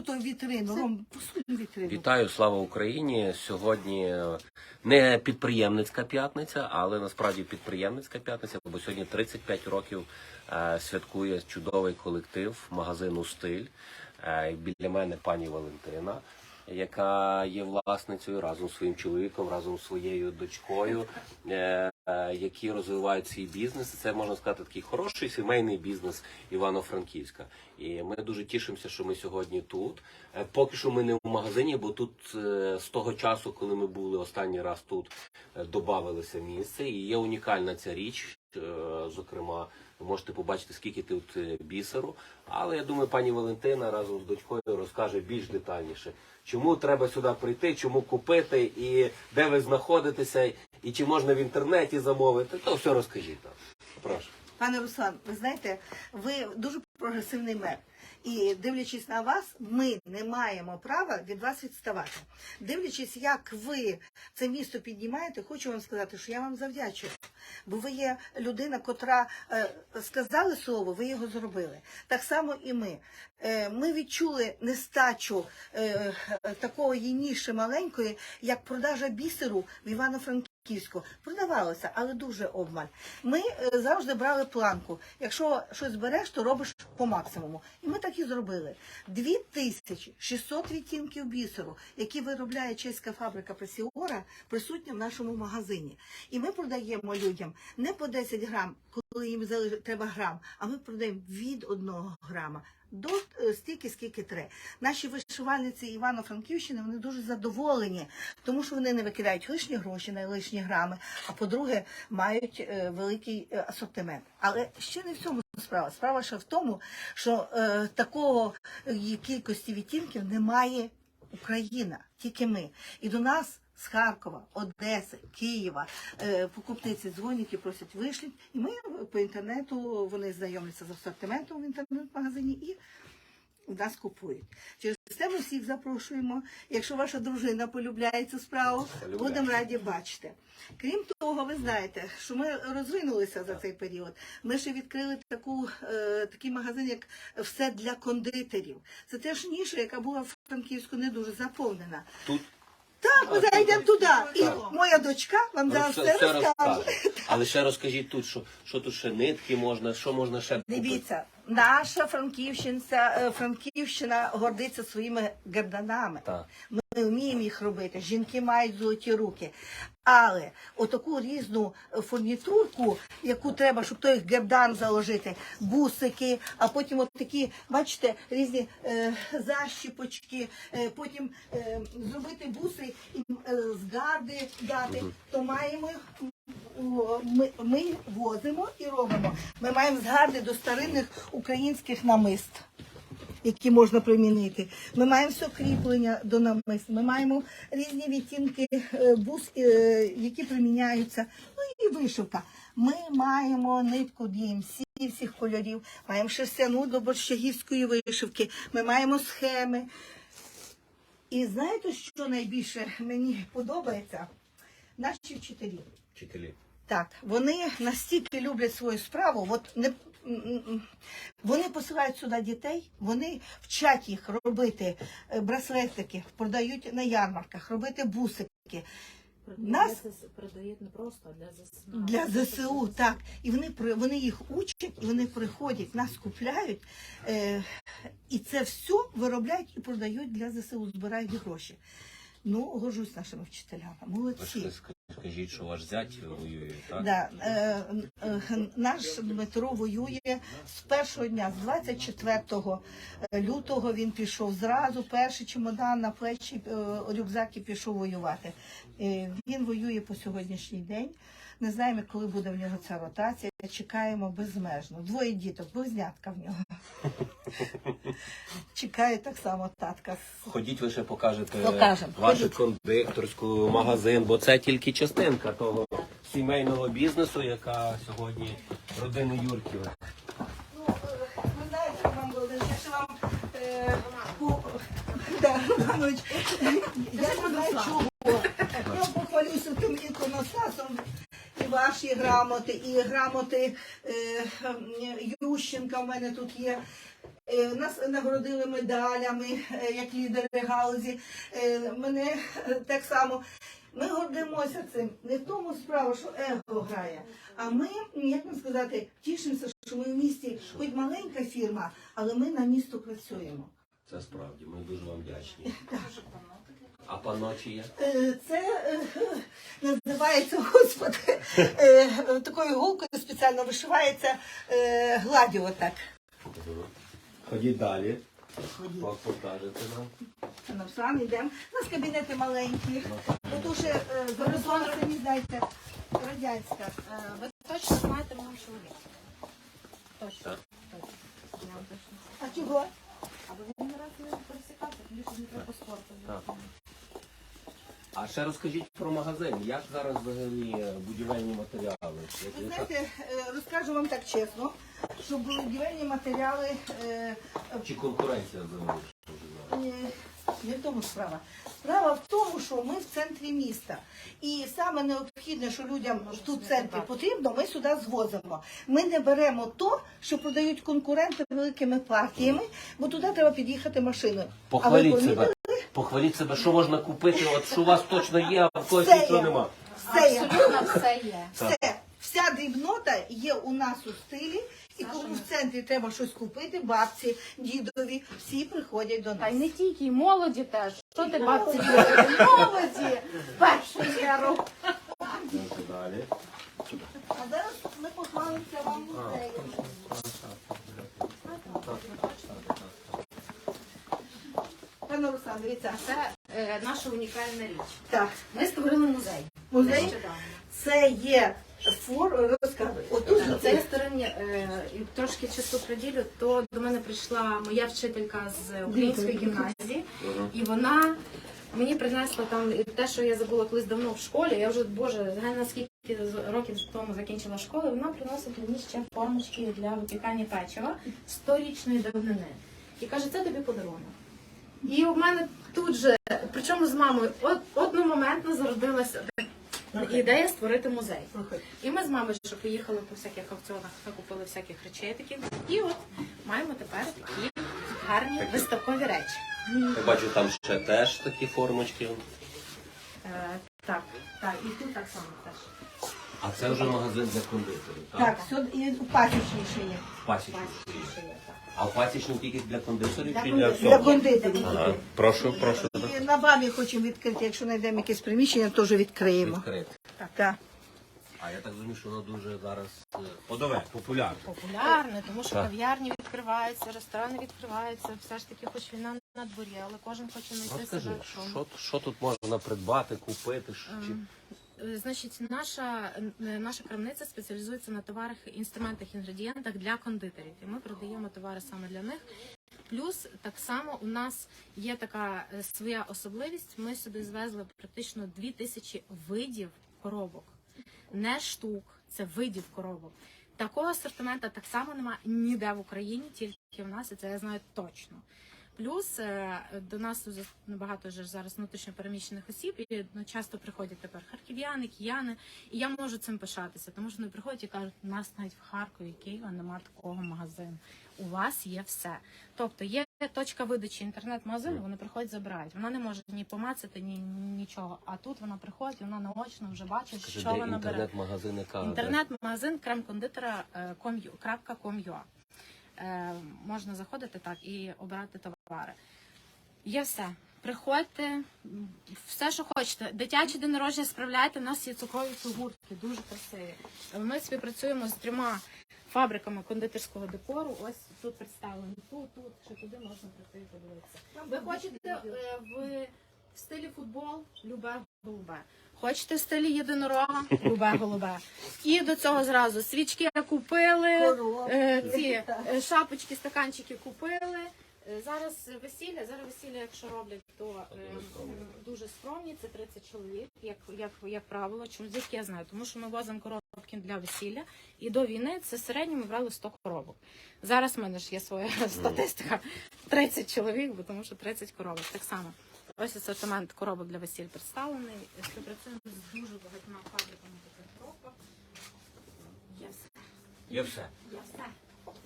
То вітрину, Ром, вітрину. Вітаю, слава Україні! Сьогодні е, не підприємницька п'ятниця, але насправді підприємницька п'ятниця, бо сьогодні 35 років е, святкує чудовий колектив магазину Стиль. Е, біля мене пані Валентина, яка є власницею разом з своїм чоловіком, разом з своєю дочкою, е, е, які розвивають свій бізнес. Це можна сказати такий хороший сімейний бізнес Івано-Франківська. І ми дуже тішимося, що ми сьогодні тут. Е, Поки що ми не в магазині, бо тут з того часу, коли ми були останній раз тут, додавалося місце. І є унікальна ця річ. Зокрема, ви можете побачити, скільки тут е, бісеру. Але я думаю, пані Валентина разом з дочкою розкаже більш детальніше, чому треба сюди прийти, чому купити, і де ви знаходитеся, і чи можна в інтернеті замовити. То все розкажіть нам. Прошу. Пане Руслан, ви знаєте, ви дуже прогресивний мер. І дивлячись на вас, ми не маємо права від вас відставати. Дивлячись, як ви це місто піднімаєте, хочу вам сказати, що я вам завдячую. Бо ви є людина, котра е, сказали слово, ви його зробили. Так само і ми. Е, ми відчули нестачу е, такої ніші маленької, як продажа бісеру в Івано-Франківську. Київську продавалося, але дуже обмаль. Ми завжди брали планку. Якщо щось береш, то робиш по максимуму. І ми так і зробили. 2600 відтінків бісеру, які виробляє чеська фабрика Пресіора, присутні в нашому магазині. І ми продаємо людям не по 10 грам, коли їм треба грам, а ми продаємо від 1 грама. До е, стільки, скільки треба. Наші вишивальниці Івано-Франківщини вони дуже задоволені, тому що вони не викидають лишні гроші на лишні грами, а по-друге, мають е, великий е, асортимент. Але ще не в цьому справа. Справа ще в тому, що е, такого кількості відтінків немає Україна, тільки ми. І до нас з Харкова, Одеси, Києва е, покупниці дзвонять і просять вишліть. І ми по інтернету вони знайомляться з асортиментом в інтернет-магазині і в нас купують. Через це ми всіх запрошуємо. Якщо ваша дружина полюбляє цю справу, будемо раді бачити. Крім того, ви знаєте, що ми розвинулися за цей період. Ми ще відкрили таку, е, такий магазин, як все для кондитерів. Це теж ніша, яка була в Франківську не дуже заповнена. Тут Так, ми зайдемо туди. І моя дочка вам зараз все, розкаже. Але ще розкажіть тут, що, що тут ще нитки можна, що можна ще. Дивіться, наша Франківщина, е, Франківщина гордиться своїми герданами. Так. Ми вміємо їх робити. Жінки мають золоті руки. Але отаку різну фурнітурку, яку треба, щоб той гердан заложити, бусики, а потім от такі, бачите, різні е, защіпочки, е, потім е, зробити буси і е, з гарди дати, то маємо ми, ми возимо і робимо. Ми маємо згарди до старинних українських намист, які можна примінити. Ми маємо все кріплення до намист. Ми маємо різні відтінки е, бус, е, які приміняються. Ну і вишивка. Ми маємо нитку DMC всіх кольорів, маємо шерстяну до борщагівської вишивки, ми маємо схеми. І знаєте, що найбільше мені подобається? Наші вчителі. Вчителі. Так, вони настільки люблять свою справу, от не. Вони посилають сюди дітей, вони вчать їх робити е, браслетики, продають на ярмарках, робити бусики Нас- продають не просто, а для ЗСУ. для ЗСУ. Так, і вони вони їх учать, і вони приходять, нас купляють, е, і це все виробляють і продають для ЗСУ, збирають гроші. Ну, горжусь нашими вчителями. Молодці. Ж скажіть, що ваш зять воює, так? Да, е, е, наш Дмитро воює з першого дня, з 24 лютого він пішов зразу, перший чемодан на плечі, е, рюкзак і пішов воювати. Е, він воює по сьогоднішній день. Не знаємо, коли буде в нього ця ротація. Чекаємо безмежно. Двоє діток, близнятка в нього. Чекає так само татка. Ходіть, ви ще покажете вашу Ходіть. кондикторську магазин, бо це тільки частинка того сімейного бізнесу, яка сьогодні родини Юрківих. Ну, ви знаєте, Роман Володимирович, якщо вам е, по- да, Романович, я не знаю чого. Я похвалюся тим іконостасом. І ваші грамоти, і грамоти е, Ющенка в мене тут є. Е, Нас нагородили медалями е, як лідери галузі. Е, Мене так само. Ми гордимося цим. Не в тому справа, що его грає. А ми, як вам сказати, тішимося, що ми в місті, хоч маленька фірма, але ми на місто працюємо. Це справді, ми дуже вам вдячні. А панно чи є? Це називається, господи, такою гулкою спеціально вишивається гладю отак. Ходіть далі. Ходіть. Покажете нам. Нам сам йдемо. У нас кабінети маленькі. Тут уже е, зараз самі знаєте, радянська. Е, Ви точно знаєте мого чоловіка? Точно. Так. Точно. Я вам точно. А чого? Аби він не раз не пересікався, тому що не треба спорту. Так. А ще розкажіть про магазин. Як зараз взагалі е, будівельні матеріали? Ви знаєте, е, розкажу вам так чесно, що будівельні матеріали е, Чи конкуренція взагалі? Е, Не в тому справа. Справа в тому, що ми в центрі міста. І саме необхідне, що людям тут в центрі потрібно, ми сюди звозимо. Ми не беремо то, що продають конкуренти великими партіями, бо туди треба під'їхати машиною. А ви Похваліть себе. Похваліть себе, що можна купити, от що у вас точно є, а в когось Все нічого є. нема. Все є. Абсолютно все є. Все. Вся дрібнота є у нас у стилі, і коли в центрі треба щось купити, бабці, дідові, всі приходять до Та нас. й не тільки, і молоді теж. Що ти бабці робиш? Молоді! Першу чергу. Далі. А зараз ми похвалимося вам музеєм. Пане Руслан, дивіться. Це е, наша унікальна річ. Так, Ми створили музей. музей Нещодавно. це є фор, розказуй. Отут Це я стороні е, і трошки часу приділю, то до мене прийшла моя вчителька з української гімназії, і вона мені принесла там те, що я забула колись давно в школі. Я вже боже, знаю наскільки з- років тому закінчила школу. Вона приносить мені ще формочки для випікання печива сторічної давнини. І каже, це тобі подарунок. І у мене тут же, причому з мамою, от одномоментно зародилася ідея створити музей. І ми з мамою ще поїхали по всяких аукціонах, накупили всяких речей таких. І от маємо тепер такі гарні виставкові речі. Я бачу, там ще теж такі формочки. Е, так, так, і тут так само теж. А це вже магазин для кондитерів. Так, все, і пасічніше є. Пасічник. Бачите, є так. А пасічник тільки для кондитерів чи для кондитерів. Для всього? кондитерів. Ага. Прошу, прошу. І на бамі хочемо відкрити, якщо знайдемо якесь приміщення, теж відкриємо. Відкрити. Так. А я так розумію, що воно дуже зараз е, подове, популярне. Популярне, тому що Так. кав'ярні відкриваються, ресторани відкриваються. Все ж таки, хоч війна на дворі, але кожен хоче знайти Розкажи, себе. в чому. що, що тут можна придбати, купити? чи- Ем, Значить, наша, наша крамниця спеціалізується на товарах, інструментах, інгредієнтах для кондитерів. І ми продаємо товари саме для них. Плюс так само у нас є така е, своя особливість. Ми сюди звезли практично 2000 видів коробок, не штук, це видів коробок. Такого асортимента так само немає ніде в Україні, тільки в нас, і це я знаю точно. Плюс е, до нас багато вже зараз внутрішньо переміщених осіб, і ну, часто приходять тепер харків'яни, кияни, і я можу цим пишатися, тому що вони приходять і кажуть, у нас навіть в Харкові, Києва немає такого магазину. У вас є все. Тобто є точка видачі інтернет-магазину, вони приходять, забирають. Вона не може ні помацати, ні нічого. А тут вона приходить, вона наочно вже бачить, Скажи, що вона бере. інтернет-магазин, яка Інтернет-магазин крем-кондитера Можна заходити так і обирати товари. Є все. Приходьте, все, що хочете. Дитячі день народження справляйте. У нас є цукрові фігурки, дуже красиві. Ми співпрацюємо з трьома фабриками кондитерського декору. Ось тут представлені. Тут, тут, ще туди можна прийти і подивитися. Ви хочете е, в, в стилі футбол, любе голубе. Хочете в стилі єдинорога, любе голубе. І до цього зразу свічки купили, е, ці е, шапочки, стаканчики купили. Е, Зараз весілля, зараз весілля, якщо роблять, то е, дуже скромні, це 30 чоловік, як, як, як правило. Чому звідки я знаю? Тому що ми возимо коробки для весілля, і до війни це середньо ми брали 100 коробок. Зараз в мене ж є своя статистика 30 чоловік, бо тому що 30 коробок. Так само. Ось асортимент коробок для весіль представлений. Співпрацюємо з дуже багатьма фабриками таких коробок. Є все. Є все. Є все.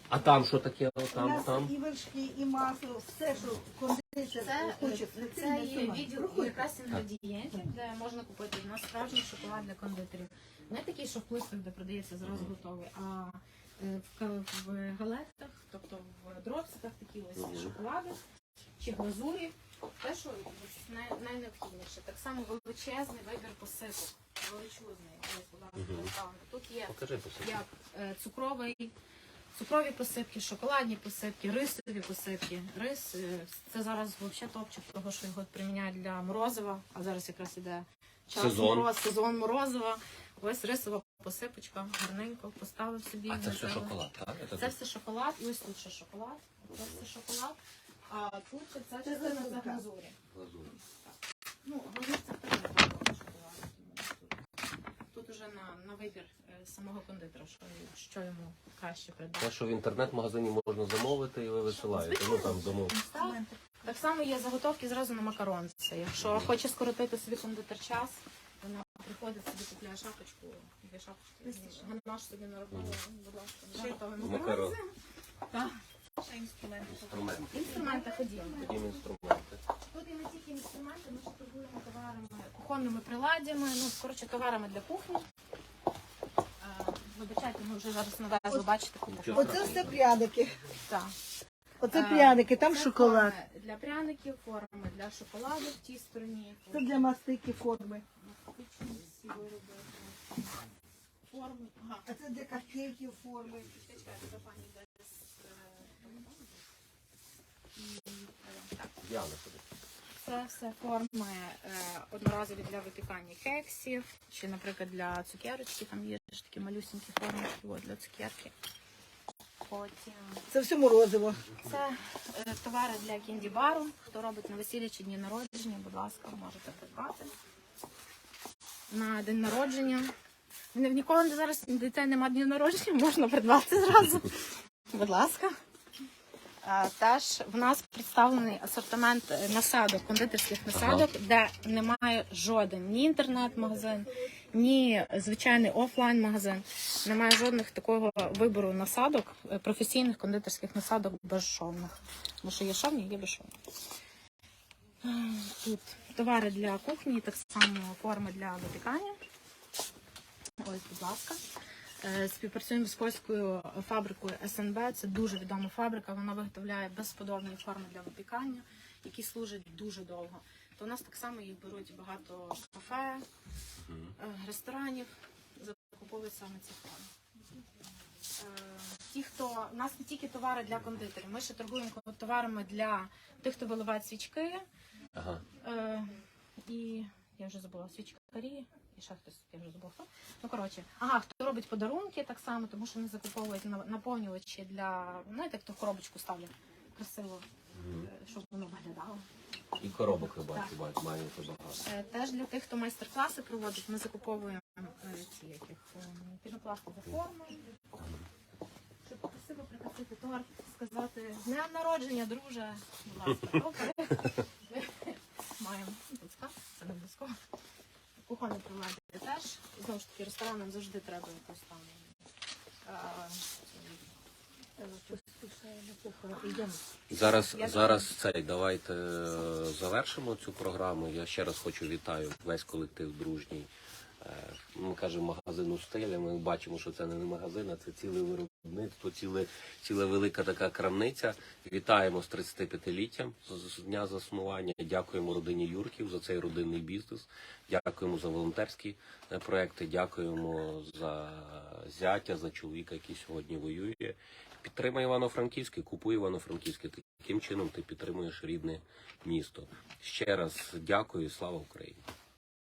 А там що таке? У Там, нас там? і вершки, і масло, все, що кондитер Це, хоче. це є відділ якраз інгредієнтів, де можна купити у нас справжній шоколад для кондитерів. Не такий, що в плисках, де продається зразу готовий, а е, в, ка- в галетах, тобто в дропсиках такі ось шоколади чи глазурі. Те, що най- найнеобхідніше. Так само величезний вибір посипок. Величезний. Ось, Тут є Покажи посипку. як е, цукровий, цукрові посипки, шоколадні посипки, рисові посипки. Рис е, це зараз взагалі топчик, того що його приміняють для морозива, а зараз якраз іде час Сезон. мороз, сезон морозива. Ось рисова посипочка, гарненько поставив собі. А це все шоколад, так? Це Це все шоколад, і ось тут ще шоколад. Це все шоколад. А тут ще ця частина це глазурка. глазурі. Ну, глазур це теж багато шоколаду. тому Тут, тут уже на, на вибір е, самого кондитера, що, що йому краще придбати. Те, що в інтернет-магазині можна замовити, і ви висилаєте. Ну там замов. Так. Так само є заготовки зразу на макаронці. Якщо хоче скоротити собі кондитер час, вона приходить собі, купляє шапочку, дві шапочки, ганаш собі на роботу, будь ласка, вже готовий Макарон. макарон. Так. Інструмент. Інструменти ходімо. Ходім інструменти. Тут і не тільки інструменти, ми ще торгуємо товарами, кухонними приладдями, ну, коротше, товарами для кухні. Е, Вибачайте, ми вже зараз навезли, бачите, купу. Нічого Оце все пряники. Так. Оце Е, пряники, там Це шоколад. форми Для пряників, форми для шоколаду в тій стороні. Це для мастики форми. Фактично всі вироби. Форми. Ага. А це для капкейків форми. Чекайте, це пані десь. Діана собі. Це все форми е, одноразові для випікання кексів, чи, наприклад, для цукерочки, там є ж такі малюсенькі форми от, для цукерки. Потім Це все морозиво. це е, товари для кінді-бару. Хто робить на весілля чи дні народження, будь ласка, можете придбати. На день народження. В в нікого зараз дітей немає днів народження, можна придбати зразу. Будь ласка. Теж в нас представлений асортимент е, насадок, кондитерських насадок, де немає жоден ні інтернет-магазин, ні звичайний офлайн-магазин. Немає жодних такого вибору насадок, е, професійних кондитерських насадок безшовних. Тому що є шовні, є безшовні. Е, Тут товари для кухні, так само форми для випікання. Ось, будь ласка. Е, Співпрацюємо з польською фабрикою СНБ. Це дуже відома фабрика. Вона виготовляє безподобні форми для випікання, які служать дуже довго. То у нас так само їх беруть багато кафе, е, ресторанів, закуповують саме ці форми. Е, Ті, хто у нас не тільки товари для кондитерів, ми ще торгуємо товарами для тих, хто виливає свічки. Ага. І я вже забула свічкарі, і ще хтось, я вже хто. Ну коротше, ага, хто робить подарунки так само, тому що вони закуповують наповнювачі для, знаєте, хто в коробочку ставлять красиво, е, щоб воно виглядало. І коробок я бачу, бачу, маєте багато. Е, Теж для тих, хто майстер-класи проводить, ми закуповуємо е, ці яких пінопласти за форму. Щоб красиво прикрасити торт, сказати з днем народження, друже, будь ласка. Маємо близька, це не близько. Кухонне приладдя теж. Знову ж таки, ресторанам завжди треба якось там. Йдемо. Зараз, зараз цей, давайте е, завершимо цю програму. Я ще раз хочу вітаю весь колектив дружній. Ми кажемо магазину стиля. Ми бачимо, що це не магазин, а це ціле виробництво, ціле, ціле велика така крамниця. Вітаємо з 35-літтям з- з дня заснування. Дякуємо родині Юрків за цей родинний бізнес. Дякуємо за волонтерські е, проекти. Дякуємо за зятя, за чоловіка, який сьогодні воює. Підтримай Івано-Франківське, купуй Івано-Франківське. Таким чином ти підтримуєш рідне місто. Ще раз дякую і слава Україні.